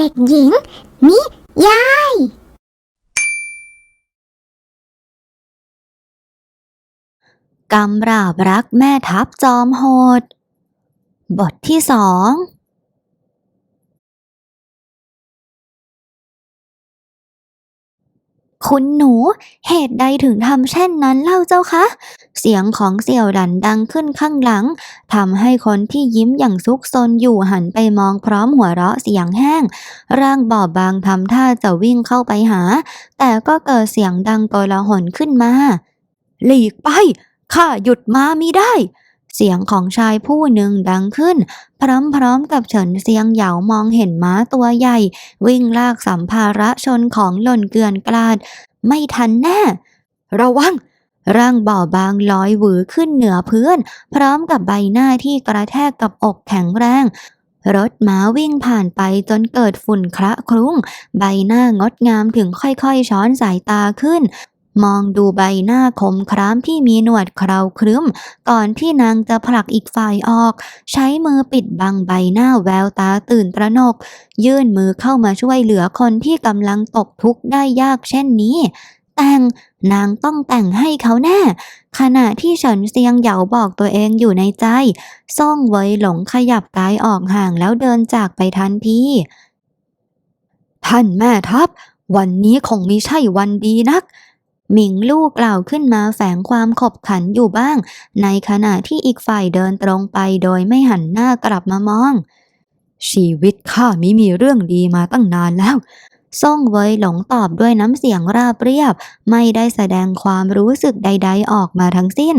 เด็กหญิง นิยาย กำราบรักแม่ทัพจอมโหด บทที่สอง คุณหนู เหตุใดถึงทำเช่นนั้นเล่าเจ้าคะ เสียงของเสี่ยวดันดังขึ้นข้างหลังทำให้คนที่ยิ้มอย่างซุกซนอยู่หันไปมองพร้อมหัวเราะเสียงแห้ง ร่างบอบบางทำท่าจะวิ่งเข้าไปหา แต่ก็เกิดเสียงดังโกลาหลขึ้นมา หลีกไป ข้าหยุดมามิได้ เสียงของชายผู้หนึ่งดังขึ้น พร้อมๆกับเฉินเซียงเหยามองเห็นม้าตัวใหญ่ วิ่งลากสัมภาระชนของหล่นเกลื่อนกลาด ไม่ทันแน่ ระวังร่างบ่อบางลอยหวือขึ้นเหนือพื้น พร้อมกับใบหน้าที่กระแทกกับอกแข็งแรง รถม้าวิ่งผ่านไปจนเกิดฝุ่นคระคลุ้ง ใบหน้างดงามถึงค่อยๆ ช้อนสายตาขึ้น มองดูใบหน้าคมคร้ามที่มีหนวดเคราครึ้ม ก่อนที่นางจะผลักอีกฝ่ายออก ใช้มือปิดบังใบหน้าแววตาตื่นตระหนก ยื่นมือเข้ามาช่วยเหลือคนที่กำลังตกทุกข์ได้ยากเช่นนี้ แต่งนางต้องแต่งให้เขาแน่ ขณะที่เฉินเซียงเหยาบอกตัวเองอยู่ในใจ ซ่องเวยหลงขยับกายออกห่างแล้วเดินจากไปทันทีท่านแม่ทัพ วันนี้คงไม่ใช่วันดีนัก หมิงลู่กล่าวขึ้นมาแฝงความขบขันอยู่บ้าง ในขณะที่อีกฝ่ายเดินตรงไปโดยไม่หันหน้ากลับมามอง ชีวิตข้ามิมีเรื่องดีมาตั้งนานแล้ว ซ่งเวยหลงตอบด้วยน้ำเสียงราบเรียบ ไม่ได้แสดงความรู้สึกใด ๆ ออกมาทั้งสิ้น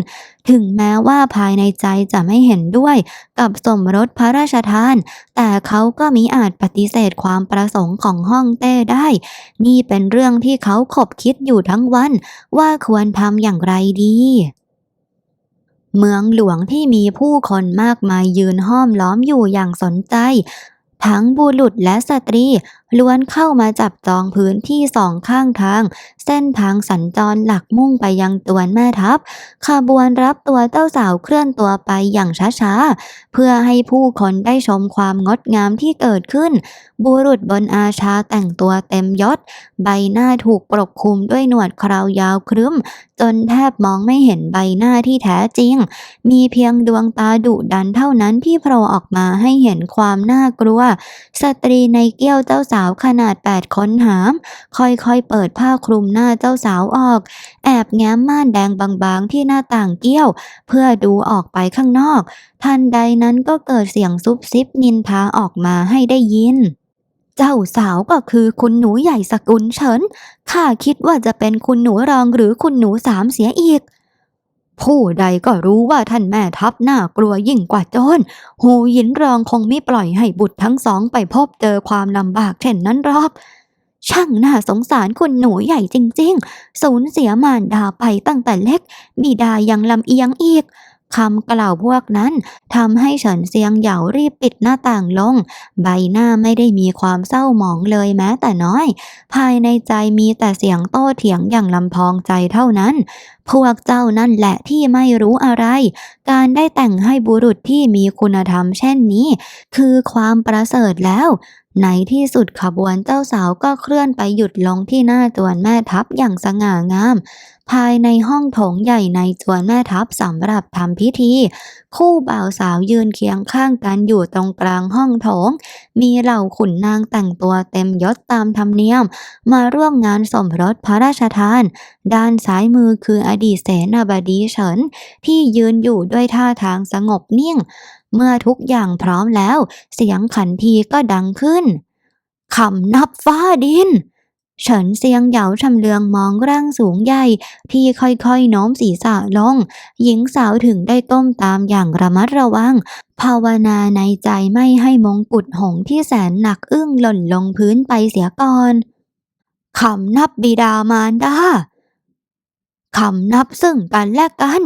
ถึงแม้ว่าภายในใจจะไม่เห็นด้วย กับสมรสพระราชทาน แต่เขาก็มิอาจปฏิเสธความประสงค์ของฮ่องเต้ได้ นี่เป็นเรื่องที่เขาขบคิดอยู่ทั้งวัน ว่าควรทำอย่างไรดีเมืองหลวงที่มีผู้คนมากมายยืนห้อมล้อมอยู่อย่างสนใจ ทั้งบุรุษและสตรี ล้วนเข้ามาจับจองพื้นที่สองข้างทาง เส้นทางสัญจรหลักมุ่งไปยังตัวนแม่ทัพขบวนรับตัวเจ้าสาวเคลื่อนตัวไปอย่างช้าๆ เพื่อให้ผู้คนได้ชมความงดงามที่เกิดขึ้น บุรุษบนอาชาแต่งตัวเต็มยศ ใบหน้าถูกปกคลุมด้วยหนวดเคราวยาวครึ้ม จนแทบมองไม่เห็นใบหน้าที่แท้จริง มีเพียงดวงตาดุดันเท่านั้นที่โผล่ออกมาให้เห็นความน่ากลัว สตรีในเกี้ยวเจ้าสาวาวขนาดแปดค้นหาม ค่อยๆเปิดผ้าคลุมหน้าเจ้าสาวออก แอบแง้มม่านแดงบางๆที่หน้าต่างเกี้ยว เพื่อดูออกไปข้างนอก ทันใดนั้นก็เกิดเสียงซุบซิบนินทาออกมาให้ได้ยินเจ้าสาวก็คือคุณหนูใหญ่สกุลเฉิน ข้าคิดว่าจะเป็นคุณหนูรองหรือคุณหนูสามเสียอีก ผู้ใดก็รู้ว่าท่านแม่ทัพน่ากลัวยิ่งกว่าโจรหูหยินรองคงไม่ปล่อยให้บุตรทั้งสองไปพบเจอความลำบากเช่นนั้นหรอกช่างน่าสงสารคุณหนูใหญ่จริงๆ สูญเสียมารดาไปตั้งแต่เล็ก บิดายังลำเอียงอีก คำกล่าวพวกนั้นทำให้เฉินเซียงเหยารีบปิดหน้าต่างลง ใบหน้าไม่ได้มีความเศร้าหมองเลยแม้แต่น้อย ภายในใจมีแต่เสียงโต้เถียงอย่างลำพองใจเท่านั้น พวกเจ้านั่นแหละที่ไม่รู้อะไร การได้แต่งให้บุรุษที่มีคุณธรรมเช่นนี้ คือความประเสริฐแล้ว ในที่สุดขบวนเจ้าสาวก็เคลื่อนไปหยุดลงที่หน้าจวนแม่ทัพอย่างสง่างาม ภายในห้องโถงใหญ่ในจวนแม่ทัพสำหรับทำพิธี คู่บ่าวสาวยืนเคียงข้างกันอยู่ตรงกลางห้องโถง มีเหล่าขุนนางแต่งตัวเต็มยศตามธรรมเนียม มาร่วมงานสมรสพระราชทาน ด้านซ้ายมือคืออดีตเสนาบดีเฉินที่ยืนอยู่ด้วยท่าทางสงบนิ่ง เมื่อทุกอย่างพร้อมแล้ว เสียงขันทีก็ดังขึ้นคำนับฟ้าดินเฉินเซียงเหยาชำเลืองมองร่างสูงใหญ่ที่ค่อยๆโน้มศีรษะลง หญิงสาวถึงได้ก้มตามอย่างระมัดระวัง ภาวนาในใจไม่ให้มงกุฎหงที่แสนหนักอึ้งหล่นลงพื้นไปเสียก่อนคำนับบิดามารดา คำนับซึ่งกันและกัน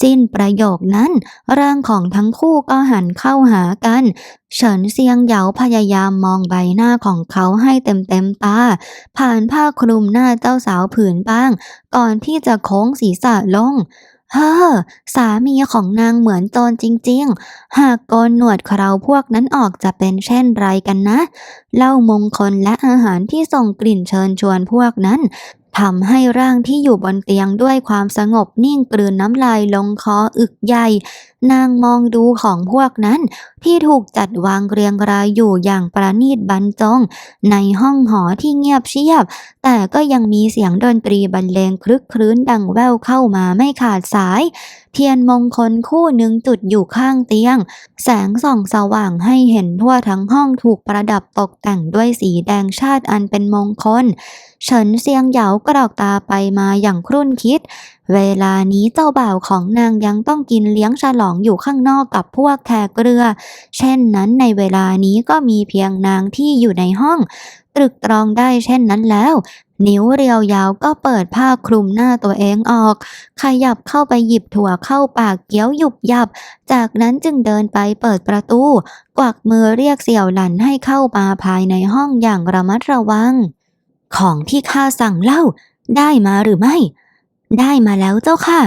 สิ้นประโยคนั้นร่างของทั้งคู่ก็หันเข้าหากัน เฉินเซียงเหยาพยายามมองใบหน้าของเขาให้เต็มเต็มตา ผ่านผ้าคลุมหน้าเจ้าสาวผืนบ้าง ก่อนที่จะโค้งศีรษะลงเฮ้อสามีของนางเหมือนโจรจริงๆ หากโกนหนวดเคราพวกนั้นออกจะเป็นเช่นไรกันนะ เล้ามงคลและอาหารที่ส่งกลิ่นเชิญชวนพวกนั้น ทำให้ร่างที่อยู่บนเตียงด้วยความสงบนิ่งกลืนน้ำลายลงคออึกใหญ่ นางมองดูของพวกนั้นที่ถูกจัดวางเรียงรายอยู่อย่างประณีตบรรจง ในห้องหอที่เงียบเชียบ แต่ก็ยังมีเสียงดนตรีบรรเลงคลึกครื้นดังแว่วเข้ามาไม่ขาดสาย เทียนมงคลคู่หนึ่งจุดอยู่ข้างเตียง แสงส่องสว่างให้เห็นทั่วทั้งห้องถูกประดับตกแต่งด้วยสีแดงชาติอันเป็นมงคลเฉินเซียงเหยากรอกตาไปมาอย่างครุ่นคิดเวลานี้เจ้าบ่าวของนางยังต้องกินเลี้ยงฉลองอยู่ข้างนอกกับพวกแขกเรือ เช่นนั้นในเวลานี้ก็มีเพียงนางที่อยู่ในห้อง ตรึกตรองได้เช่นนั้นแล้ว นิ้วเรียวยาวก็เปิดผ้าคลุมหน้าตัวเองออก ขยับเข้าไปหยิบถั่วเข้าปากเกี้ยวหยุบยับ จากนั้นจึงเดินไปเปิดประตู กวักมือเรียกเสี่ยวหลันให้เข้ามาภายในห้องอย่างระมัดระวัง ของที่ข้าสั่งเล่า ได้มาหรือไม่ ได้มาแล้วเจ้าค่ะ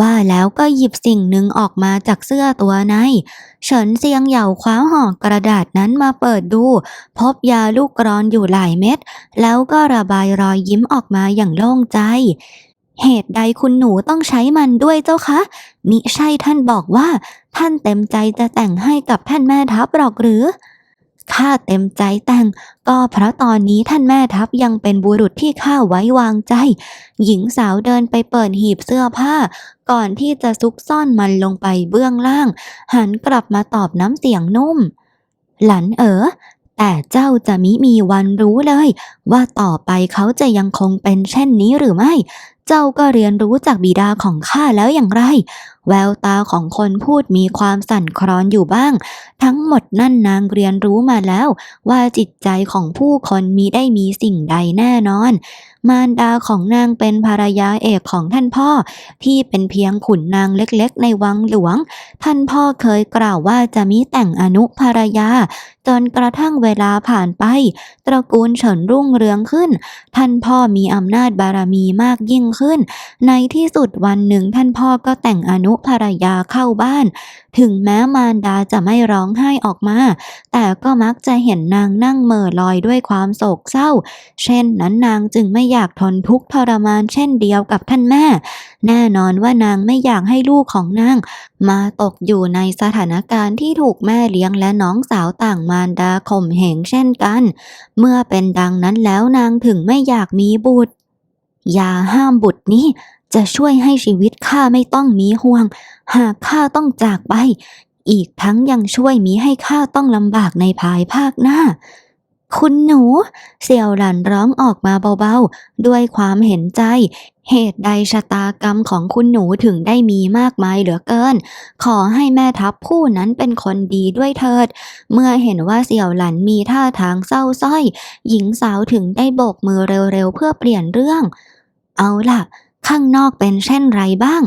ว่าแล้วก็หยิบสิ่งหนึ่งออกมาจากเสื้อตัวในเฉินเซียงเหย่าคว้าห่อกระดาษนั้นมาเปิดดู พบยาลูกกรอนอยู่หลายเม็ด แล้วก็ระบายรอยยิ้มออกมาอย่างโล่งใจเหตุใดคุณหนูต้องใช้มันด้วยเจ้าคะ มิใช่ท่านบอกว่า ท่านเต็มใจจะแต่งให้กับท่านแม่ทัพหรอกหรือ ข้าเต็มใจแต่ง ก็เพราะตอนนี้ท่านแม่ทัพยังเป็นบุรุษที่ข้าไว้วางใจ หญิงสาวเดินไปเปิดหีบเสื้อผ้า ก่อนที่จะซุกซ่อนมันลงไปเบื้องล่าง หันกลับมาตอบน้ำเสียงนุ่ม หลันเอ๋อแต่เจ้าจะมิมีวันรู้เลย ว่าต่อไปเขาจะยังคงเป็นเช่นนี้หรือไม่ เจ้าก็เรียนรู้จากบิดาของข้าแล้วอย่างไร แววตาของคนพูดมีความสั่นคลอนอยู่บ้าง ทั้งหมดนั่นนางเรียนรู้มาแล้ว ว่าจิตใจของผู้คนมีได้มีสิ่งใดแน่นอน มารดาของนางเป็นภรรยาเอกของท่านพ่อ ที่เป็นเพียงขุนนางเล็กๆ ในวังหลวง ท่านพ่อเคยกล่าวว่าจะมิแต่งอนุภรรยา จนกระทั่งเวลาผ่านไป ตระกูลเฉินรุ่งเรืองขึ้น ท่านพ่อมีอำนาจบารมีมากยิ่งขึ้น ในที่สุดวันหนึ่งท่านพ่อก็แต่งอนุภรรยาเข้าบ้าน ถึงแม้มารดาจะไม่ร้องไห้ออกมา แต่ก็มักจะเห็นนางนั่งเม่อลอยด้วยความโศกเศร้า เช่นนั้นนางจึงไม่อยากทนทุกข์ทรมานเช่นเดียวกับท่านแม่ แน่นอนว่านางไม่อยากให้ลูกของนาง มาตกอยู่ในสถานการณ์ที่ถูกแม่เลี้ยงและน้องสาวต่างมารดาข่มเหงเช่นกัน เมื่อเป็นดังนั้นแล้วนางถึงไม่อยากมีบุตร ยาห้ามบุตรนี้จะช่วยให้ชีวิตข้าไม่ต้องมีห่วง หากข้าต้องจากไป อีกทั้งยังช่วยมีให้ข้าต้องลำบากในภายภาคหน้า คุณหนู เสี่ยวหลันร้องออกมาเบาๆ ด้วยความเห็นใจ เหตุใดชะตากรรมของคุณหนูถึงได้มีมากมายเหลือเกิน ขอให้แม่ทัพผู้นั้นเป็นคนดีด้วยเถิด เมื่อเห็นว่าเสี่ยวหลันมีท่าทางเศร้าสร้อย หญิงสาวถึงได้โบกมือเร็วๆเพื่อเปลี่ยนเรื่อง เอาล่ะ ข้างนอกเป็นเช่นไรบ้าง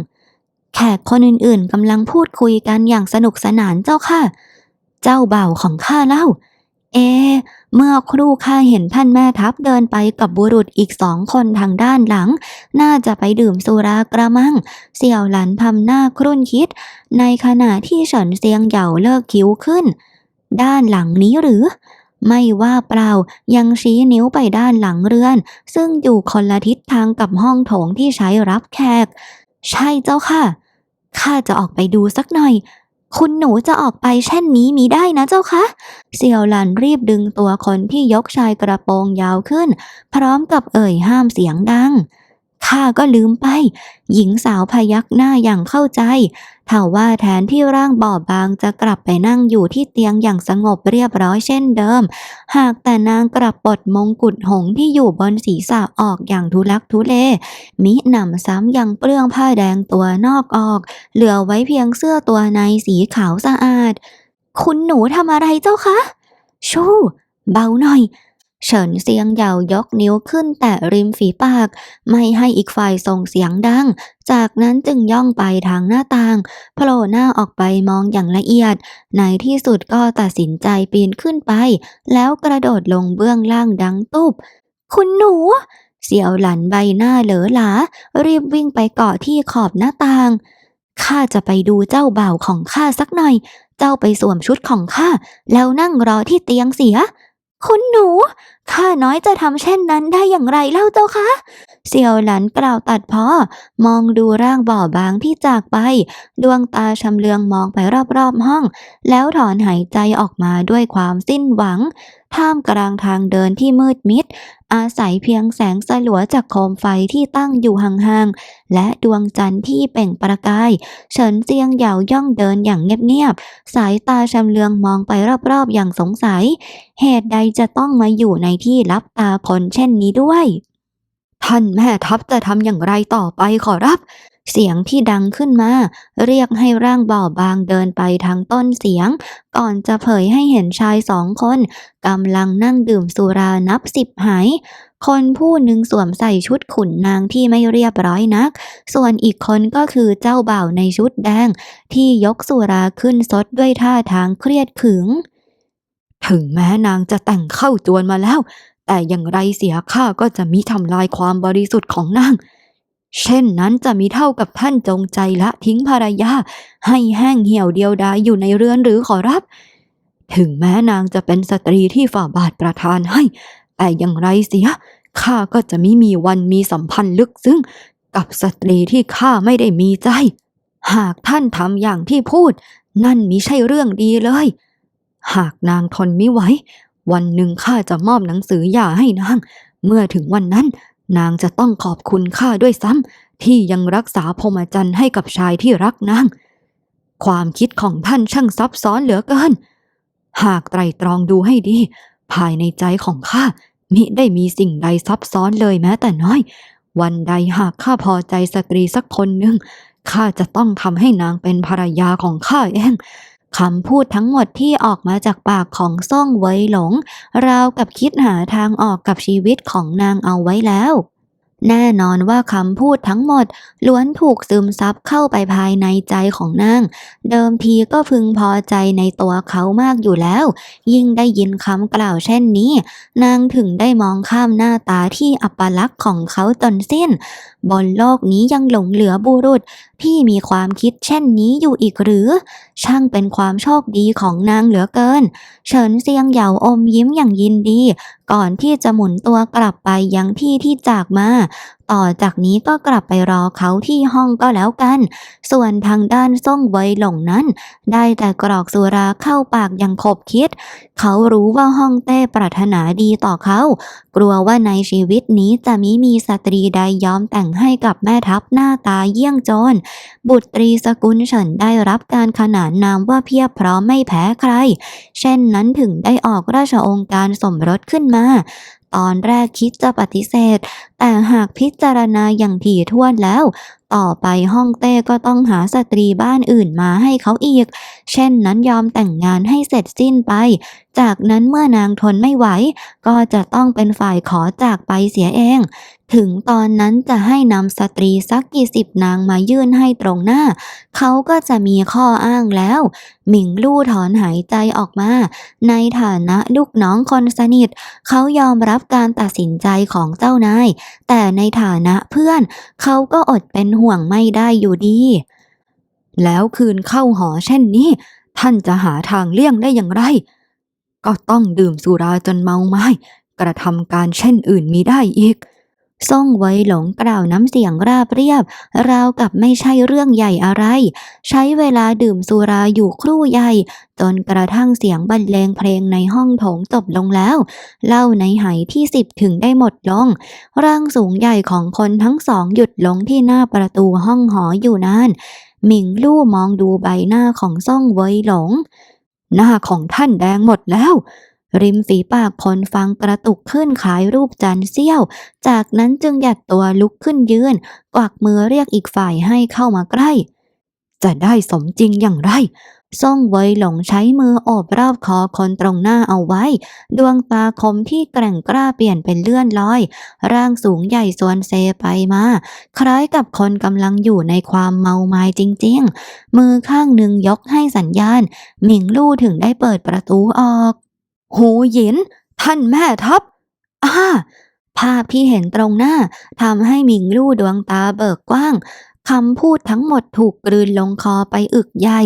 แขกคนอื่นๆกำลังพูดคุยกันอย่างสนุกสนานเจ้าค่ะ เจ้าเบ่าของข้าเล่า เอ เมื่อครู่ข้าเห็นท่านแม่ทัพเดินไปกับบุรุษอีกสองคนทางด้านหลัง น่าจะไปดื่มสุรากระมัง เสี่ยวหลันทำหน้าครุ่นคิด ในขณะที่เฉินเซียงเหย่าเลิกคิ้วขึ้น ด้านหลังนี้หรือ ไม่ว่าเปล่ายังชี้นิ้วไปด้านหลังเรือน ซึ่งอยู่คนละทิศทางกับห้องโถงที่ใช้รับแขก ใช่เจ้าค่ะ ข้าจะออกไปดูสักหน่อย คุณหนูจะออกไปเช่นนี้มีได้นะเจ้าคะเสี่ยวหลันรีบดึงตัวคนที่ยกชายกระโปรงยาวขึ้น พร้อมกับเอ่ยห้ามเสียงดัง ข้าก็ลืมไป หญิงสาวพยักหน้าอย่างเข้าใจถ้าว่าแทนที่ร่างบอบบางจะกลับไปนั่งอยู่ที่เตียงอย่างสงบเรียบร้อยเช่นเดิม หากแต่นางกลับปลดมงกุฎหงที่อยู่บนศีรษะออกอย่างทุลักทุเล มิหนำซ้ำยังเปลื้องผ้าแดงตัวนอกออก เหลือไว้เพียงเสื้อตัวในสีขาวสะอาด คุณหนูทำอะไรเจ้าคะ ชู่เบาหน่อย เฉินเซียงเหยายกนิ้วขึ้นแตะริมฝีปาก ไม่ให้อีกฝ่ายส่งเสียงดัง จากนั้นจึงย่องไปทางหน้าต่างโผล่หน้าออกไปมองอย่างละเอียด ในที่สุดก็ตัดสินใจปีนขึ้นไป แล้วกระโดดลงเบื้องล่างดังตุบ คุณหนูเสี่ยวหลันใบหน้าเหลอหลา รีบวิ่งไปเกาะที่ขอบหน้าต่าง ข้าจะไปดูเจ้าบ่าวของข้าสักหน่อย เจ้าไปสวมชุดของข้า แล้วนั่งรอที่เตียงเสีย คุณหนู ข้าน้อยจะทำเช่นนั้นได้อย่างไรเล่าเจ้าคะเสี่ยวหลันกล่าวตัดพ้อมองดูร่างบ่อบางที่จากไป ดวงตาชำเลืองมองไปรอบๆห้อง แล้วถอนหายใจออกมาด้วยความสิ้นหวัง ท่ามกลางทางเดินที่มืดมิด อาศัยเพียงแสงสลัวจากโคมไฟที่ตั้งอยู่ห่างๆ และดวงจันทร์ที่เปล่งประกาย เฉินเจียงเหยาย่องเดินอย่างเงียบๆ สายตาชำเลืองมองไปรอบๆ อย่างสงสัย เหตุใดจะต้องมาอยู่ในที่ลับตาคนเช่นนี้ด้วย ท่านแม่ทัพจะทำอย่างไรต่อไปขอรับ เสียงที่ดังขึ้นมา เรียกให้ร่างเบ่อบางเดินไปทางต้นเสียง ก่อนจะเผยให้เห็นชายสองคนกำลังนั่งดื่มสุรานับสิบหายคนผู้หนึ่งสวมใส่ชุดขุนนางที่ไม่เรียบร้อยนัก ส่วนอีกคนก็คือเจ้าบ่าวในชุดแดง ที่ยกสุราขึ้นซดด้วยท่าทางเครียดขึง ถึงแม้นางจะแต่งเข้าจวนมาแล้ว แต่อย่างไรเสียข้าก็จะมิทำลายความบริสุทธิ์ของนาง เช่นนั้นจะมีเท่ากับท่านจงใจละทิ้งภรรยา ให้แห้งเหี่ยวเดียวดายอยู่ในเรือนหรือขอรับ ถึงแม้นางจะเป็นสตรีที่ฝ่าบาทประทานให้ แต่อย่างไรเสียข้าก็จะไม่มีวันมีสัมพันธ์ลึกซึ้งกับสตรีที่ข้าไม่ได้มีใจ หากท่านทำอย่างที่พูด นั่นมิใช่เรื่องดีเลย หากนางทนไม่ไหว วันหนึ่งข้าจะมอบหนังสือหย่าให้นาง เมื่อถึงวันนั้น นางจะต้องขอบคุณข้าด้วยซ้ำที่ยังรักษาพรหมจรรย์ให้กับชายที่รักนาง ความคิดของท่านช่างซับซ้อนเหลือเกิน หากไตรตรองดูให้ดี ภายในใจของข้ามิได้มีสิ่งใดซับซ้อนเลยแม้แต่น้อย วันใดหากข้าพอใจสตรีสักคนหนึ่งข้าจะต้องทำให้นางเป็นภรรยาของข้าเอง คำพูดทั้งหมดที่ออกมาจากปากของซ่องไวหลง ราวกับคิดหาทางออกกับชีวิตของนางเอาไว้แล้ว แน่นอนว่าคำพูดทั้งหมดล้วนถูกซึมซับเข้าไปภายในใจของนาง เดิมทีก็พึงพอใจในตัวเขามากอยู่แล้ว ยิ่งได้ยินคำกล่าวเช่นนี้ นางถึงได้มองข้ามหน้าตาที่อัปลักษณ์ของเขาจนสิ้น บนโลกนี้ยังหลงเหลือบุรุษ พี่มีความคิดเช่นนี้อยู่อีกหรือ ช่างเป็นความโชคดีของนางเหลือเกิน เฉินเซียงเหยาอมยิ้มอย่างยินดี ก่อนที่จะหมุนตัวกลับไปยังที่ที่จากมา ต่อจากนี้ก็กลับไปรอเขาที่ห้องก็แล้วกัน ส่วนทางด้านซ่งไวหลงนั้น ได้แต่กรอกสุราเข้าปากอย่างขบคิด เขารู้ว่าห้องเต้ปรารถนาดีต่อเขา กลัวว่าในชีวิตนี้จะมิมีสตรีใดยอมแต่งให้กับแม่ทัพหน้าตาเยี่ยงโจร บุตรีสกุลเฉินได้รับการขนานนามว่าเพียบพร้อมไม่แพ้ใคร เช่นนั้นถึงได้ออกราชองค์การสมรสขึ้นมา ตอนแรกคิดจะปฏิเสธ แต่หากพิจารณาอย่างถี่ถ้วนแล้ว ต่อไปห้องเต้ก็ต้องหาสตรีบ้านอื่นมาให้เขาอีก เช่นนั้นยอมแต่งงานให้เสร็จสิ้นไป จากนั้นเมื่อนางทนไม่ไหว ก็จะต้องเป็นฝ่ายขอจากไปเสียเอง ถึงตอนนั้นจะให้นำสตรีสักกี่สิบนางมายื่นให้ตรงหน้า เขาก็จะมีข้ออ้างแล้ว หมิงลู่ถอนหายใจออกมา ในฐานะลูกน้องคนสนิท เขายอมรับการตัดสินใจของเจ้านาย แต่ในฐานะเพื่อน เขาก็อดเป็นห่วงไม่ได้อยู่ดี แล้วคืนเข้าหอเช่นนี้ ท่านจะหาทางเลี่ยงได้อย่างไร ก็ต้องดื่มสุราจนเมาไม้กระทำการเช่นอื่นมีได้อีก ซ่งไว้หลงกล่าวน้ำเสียงราบเรียบ ราวกับไม่ใช่เรื่องใหญ่อะไร ใช้เวลาดื่มสุราอยู่ครู่ใหญ่ จนกระทั่งเสียงบรรเลงเพลงในห้องโถงจบลงแล้ว เล้าในไหที่สิบถึงได้หมดลง ร่างสูงใหญ่ของคนทั้งสองหยุดลงที่หน้าประตูห้องหออยู่นานหมิงลู่มองดูใบหน้าของซ่องเวยหลง หน้าของท่านแดงหมดแล้ว ริมฝีปากพลฟังกระตุกขึ้นขายรูปจันเสี้ยว จากนั้นจึงหยัดตัวลุกขึ้นยืน กวักมือเรียกอีกฝ่ายให้เข้ามาใกล้ จะได้สมจริงอย่างไรซ่องเวหลงใช้มือโอบรอบคอคนตรงหน้าเอาไว้ ดวงตาคมที่แกร่งกล้าเปลี่ยนเป็นเลื่อนลอย ร่างสูงใหญ่ส่วนเซไปมา คล้ายกับคนกำลังอยู่ในความเมาไม้จริงๆ มือข้างหนึ่งยกให้สัญญาณ หมิงลู่ถึงได้เปิดประตูออก หูหยิน ท่านแม่ทัพอ้าภาพที่เห็นตรงหน้าทำให้มิงลู่ดวงตาเบิกกว้างคำพูดทั้งหมดถูกกลืนลงคอไปอึกใหญ่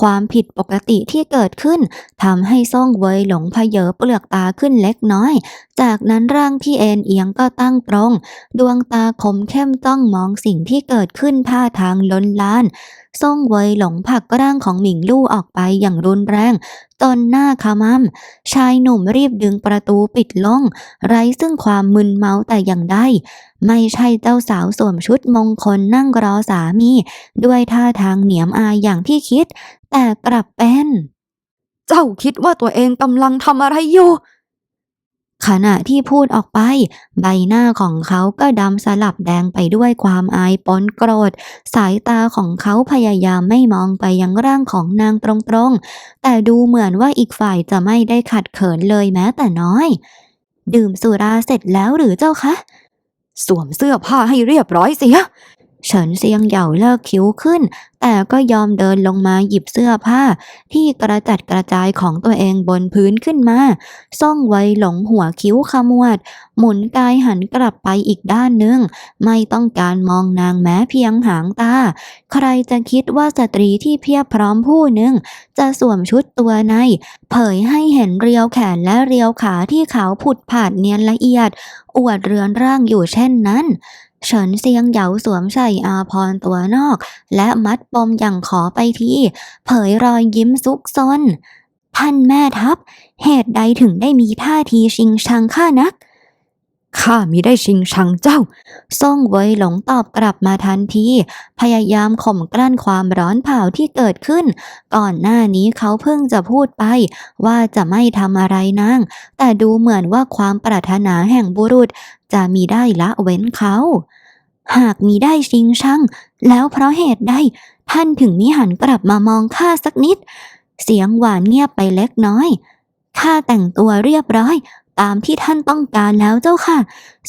ความผิดปกติที่เกิดขึ้นทำให้ซ่องเวยหลงเพเยอเปลือกตาขึ้นเล็กน้อย จากนั้นร่างที่เอ็นเอียงก็ตั้งตรง ดวงตาคมเข้มจ้องมองสิ่งที่เกิดขึ้นท่าทางล้นล้าน ซ่องเวยหลงผักร่างของหมิงลู่ออกไปอย่างรุนแรงจนหน้าขมำชายหนุ่มรีบดึงประตูปิดลง ไร้ซึ่งความมึนเมาแต่อย่างใดไม่ใช่เจ้าสาวสวมชุดมงคลนั่งรอสามี ด้วยท่าทางเหนียมอายอย่างที่คิด แต่กลับเป็น เจ้าคิดว่าตัวเองกำลังทำอะไรอยู่ ขณะที่พูดออกไป ใบหน้าของเขาก็ดำสลับแดงไปด้วยความอายปนโกรธ สายตาของเขาพยายามไม่มองไปยังร่างของนางตรงๆ แต่ดูเหมือนว่าอีกฝ่ายจะไม่ได้ขัดเขินเลยแม้แต่น้อย ดื่มสุราเสร็จแล้วหรือเจ้าคะ สวมเสื้อผ้าให้เรียบร้อยเสีย ฉินเซียงเหย่าเลิกคิ้วขึ้น แต่ก็ยอมเดินลงมาหยิบเสื้อผ้า ที่กระจัดกระจายของตัวเองบนพื้นขึ้นมา ซ่องไว้หลงหัวคิ้วขมวด หมุนกายหันกลับไปอีกด้านหนึ่ง ไม่ต้องการมองนางแม้เพียงหางตา ใครจะคิดว่าสตรีที่เพียบพร้อมผู้หนึ่ง จะสวมชุดตัวใน เผยให้เห็นเรียวแขนและเรียวขาที่ขาวผุดผาดเนียนละเอียด อวดเรือนร่างอยู่เช่นนั้น ฉินเซียงเหยาสวมใส่อาพรตัวนอก และมัดปมอย่างขอไปทีเผยรอยยิ้มซุกซนท่านแม่ทัพ เหตุใดถึงได้มีท่าทีชิงชังข้านัก ข้ามิได้ชิงชังเจ้า ซ่งเวยหลงตอบกลับมาทันที พยายามข่มกลั้นความร้อนเผาที่เกิดขึ้น ก่อนหน้านี้เขาเพิ่งจะพูดไป ว่าจะไม่ทำอะไรนาง แต่ดูเหมือนว่าความปรารถนาแห่งบุรุษ จะมีได้ละเว้นเขา หากมีได้ชิงชัง แล้วเพราะเหตุใด ท่านถึงมิหันกลับมามองข้าสักนิด เสียงหวานเงียบไปเล็กน้อยข้าแต่งตัวเรียบร้อย ตามที่ท่านต้องการแล้วเจ้าค่ะ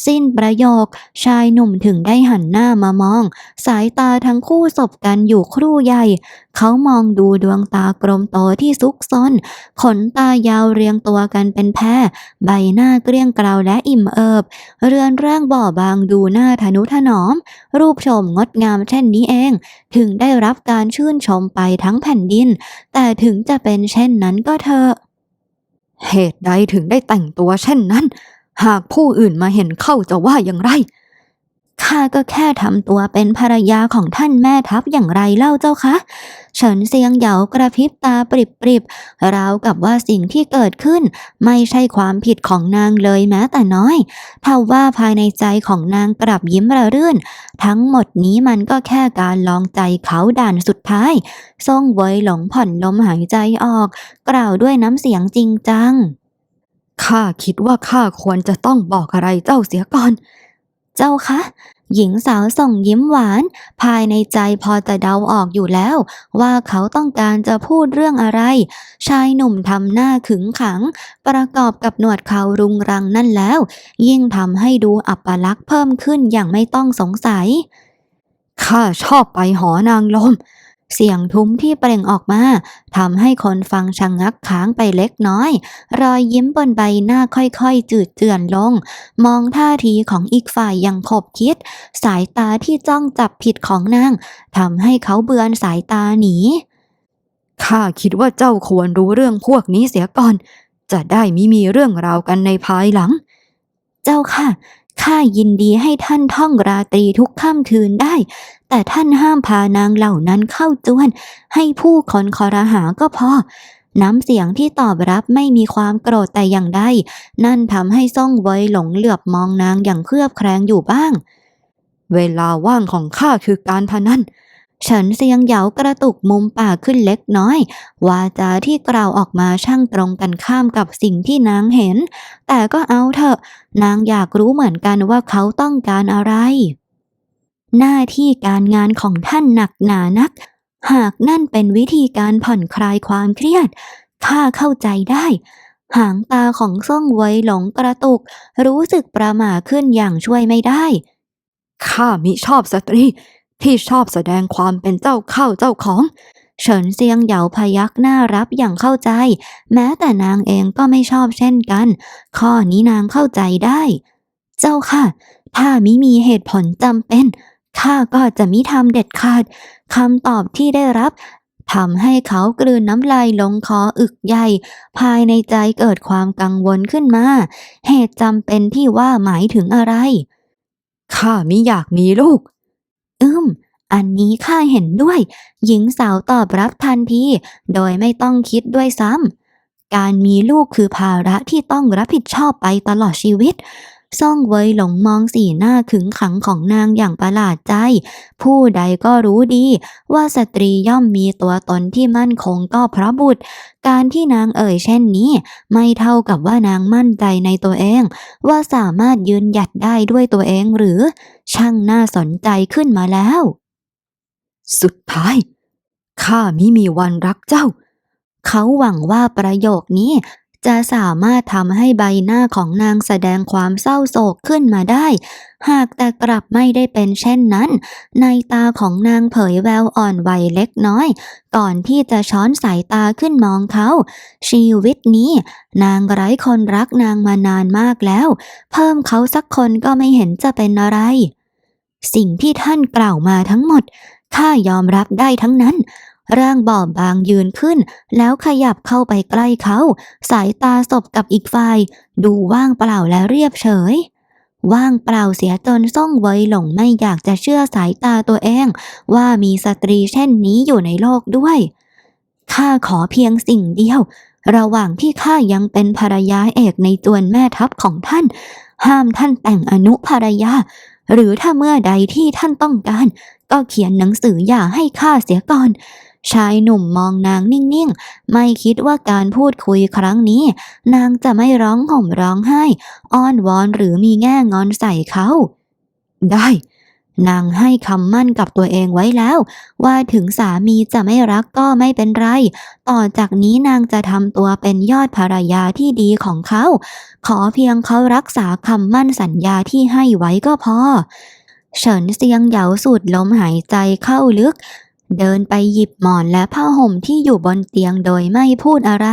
สิ้นประโยค ชายหนุ่มถึงได้หันหน้ามามอง สายตาทั้งคู่สบกันอยู่ครู่ใหญ่ เขามองดูดวงตากลมโตที่ซุกซนขนตายาวเรียงตัวกันเป็นแพรใบหน้าเกลี้ยงเกลาและอิ่มเอิบ เรือนร่างบ่อบางดูหน้าทนุถนอม รูปโฉมงดงามเช่นนี้เอง ถึงได้รับการชื่นชมไปทั้งแผ่นดิน แต่ถึงจะเป็นเช่นนั้นก็เถอะ เหตุใดถึงได้แต่งตัวเช่นนั้น หากผู้อื่นมาเห็นเข้าจะว่าอย่างไร ข้าก็แค่ทำตัวเป็นภรรยาของท่านแม่ทัพอย่างไรเล่าเจ้าคะเฉินเซียงเหยากระพริบตาปริบปริบๆราวกับว่าสิ่งที่เกิดขึ้น ไม่ใช่ความผิดของนางเลยแม้แต่น้อยเท่าว่าภายในใจของนางกลับยิ้มระรื่น ทั้งหมดนี้มันก็แค่การลองใจเขาด่านสุดท้ายซ่งเวยหลงผ่อนลมหายใจออก กล่าวด้วยน้ำเสียงจริงจังข้าคิดว่าข้าควรจะต้องบอกอะไรเจ้าเสียก่อน เจ้าคะ หญิงสาวส่งยิ้มหวาน ภายในใจพอจะเดาออกอยู่แล้ว ว่าเขาต้องการจะพูดเรื่องอะไร ชายหนุ่มทำหน้าขึงขัง ประกอบกับหนวดเขารุงรังนั่นแล้ว ยิ่งทำให้ดูอัปลักษณ์เพิ่มขึ้นอย่างไม่ต้องสงสัย ข้าชอบไปหอนางลม เสียงทุ้มที่เปล่งออกมาทำให้คนฟังชะงงักค้างไปเล็กน้อย รอยยิ้มบนใบหน้าค่อยๆ จืดเจือนลง มองท่าทีของอีกฝ่ายอย่างขบคิด สายตาที่จ้องจับผิดของนางทำให้เขาเบือนสายตาหนีข้าคิดว่าเจ้าควรรู้เรื่องพวกนี้เสียก่อน จะได้มิมีเรื่องราวกันในภายหลัง เจ้าค่ะข้ายินดีให้ท่านท่องราตรีทุกค่ำคืนได้ แต่ท่านห้ามพานางเหล่านั้นเข้าจวน ให้ผู้คนคอรหาก็พอ น้ำเสียงที่ตอบรับไม่มีความโกรธแต่อย่างใด นั่นทำให้ซ่องเวยหลงเหลือบมองนางอย่างเคลือบแคลงอยู่บ้าง เวลาว่างของข้าคือการพนันเฉินเซียงเหยากระตุกมุมปากขึ้นเล็กน้อย วาจาที่กล่าวออกมาช่างตรงกันข้ามกับสิ่งที่นางเห็น แต่ก็เอาเถอะ นางอยากรู้เหมือนกันว่าเขาต้องการอะไร หน้าที่การงานของท่านหนักหนานัก หากนั่นเป็นวิธีการผ่อนคลายความเครียด ข้าเข้าใจได้ หางตาของซ่องไวหลงกระตุก รู้สึกประหม่าขึ้นอย่างช่วยไม่ได้ ข้ามิชอบสตรี ที่ชอบแสดงความเป็นเจ้าเข้าเจ้าของเฉินเซียงเหยาพยักหน้ารับอย่างเข้าใจ แม้แต่นางเองก็ไม่ชอบเช่นกัน ข้อนี้นางเข้าใจได้ เจ้าค่ะ ถ้ามิมีเหตุผลจำเป็น ข้าก็จะมิทำเด็ดขาดคำตอบที่ได้รับทำให้เขากลืนน้ำลายลงคออึกใหญ่ ภายในใจเกิดความกังวลขึ้นมา เหตุจำเป็นที่ว่าหมายถึงอะไร ข้ามิอยากมีลูก อืม อันนี้ข้าเห็นด้วย หญิงสาวตอบรับทันที โดยไม่ต้องคิดด้วยซ้ำการมีลูกคือภาระที่ต้องรับผิดชอบไปตลอดชีวิต ซ่องเวยหลงมองสีหน้าขึงขังของนางอย่างประหลาดใจ ผู้ใดก็รู้ดี ว่าสตรีย่อมมีตัวตนที่มั่นคงก็เพราะบุตร การที่นางเอ่ยเช่นนี้ ไม่เท่ากับว่านางมั่นใจในตัวเอง ว่าสามารถยืนหยัดได้ด้วยตัวเองหรือ ช่างน่าสนใจขึ้นมาแล้ว สุดท้ายข้ามิมีวันรักเจ้า เขาหวังว่าประโยคนี้ จะสามารถทำให้ใบหน้าของนางแสดงความเศร้าโศกขึ้นมาได้ หากแต่กลับไม่ได้เป็นเช่นนั้น ในตาของนางเผยแววอ่อนไหวเล็กน้อย ก่อนที่จะช้อนสายตาขึ้นมองเขา ชีวิตนี้ นางไร้คนรักนางมานานมากแล้ว เพิ่มเขาสักคนก็ไม่เห็นจะเป็นอะไร สิ่งที่ท่านกล่าวมาทั้งหมดข้ายอมรับได้ทั้งนั้น ร่างบอบบางยืนขึ้น แล้วขยับเข้าไปใกล้เขา สายตาสบกับอีกฝ่าย ดูว่างเปล่าและเรียบเฉย ว่างเปล่าเสียจนซ่องเวยหลงไม่อยากจะเชื่อสายตาตัวเอง ว่ามีสตรีเช่นนี้อยู่ในโลกด้วยข้าขอเพียงสิ่งเดียว ระหว่างที่ข้ายังเป็นภรรยาเอกในจวนแม่ทัพของท่าน ห้ามท่านแต่งอนุภรรยา หรือถ้าเมื่อใดที่ท่านต้องการ ก็เขียนหนังสือหย่าให้ข้าเสียก่อน ชายหนุ่มมองนางนิ่งๆ ไม่คิดว่าการพูดคุยครั้งนี้ นางจะไม่ร้องห่มร้องไห้ อ้อนวอนหรือมีแง่งอนใส่เขา ได้ นางให้คำมั่นกับตัวเองไว้แล้ว ว่าถึงสามีจะไม่รักก็ไม่เป็นไร ต่อจากนี้นางจะทำตัวเป็นยอดภรรยาที่ดีของเขา ขอเพียงเขารักษาคำมั่นสัญญาที่ให้ไว้ก็พอเฉินเซียงเหยาสูดลมหายใจเข้าลึก เดินไปหยิบหมอนและผ้าห่มที่อยู่บนเตียงโดยไม่พูดอะไร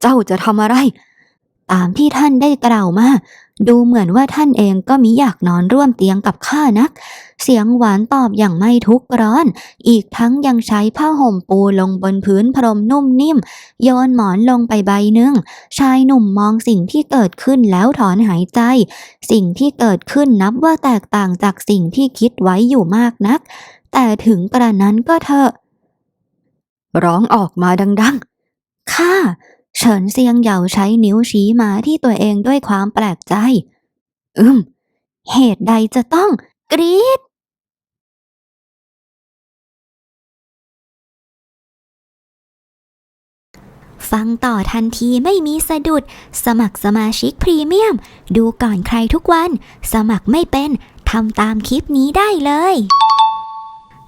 เจ้าจะทำอะไร ตามที่ท่านได้กล่าวมา ดูเหมือนว่าท่านเองก็มิอยากนอนร่วมเตียงกับข้านัก เสียงหวานตอบอย่างไม่ทุกร้อน อีกทั้งยังใช้ผ้าห่มปูลงบนพื้นพรมนุ่มนิ่ม โยนหมอนลงไปใบหนึ่ง ชายหนุ่มมองสิ่งที่เกิดขึ้นแล้วถอนหายใจ สิ่งที่เกิดขึ้นนับว่าแตกต่างจากสิ่งที่คิดไว้อยู่มากนัก แต่ถึงกระนั้นก็เถอะ ร้องออกมาดังค่ะเฉินเซียงเหยาใช้นิ้วชี้มาที่ตัวเองด้วยความแปลกใจ อืม เหตุใดจะต้องกรีดฟังต่อทันทีไม่มีสะดุด สมัครสมาชิกพรีเมียม ดูก่อนใครทุกวัน สมัครไม่เป็นทำตามคลิปนี้ได้เลย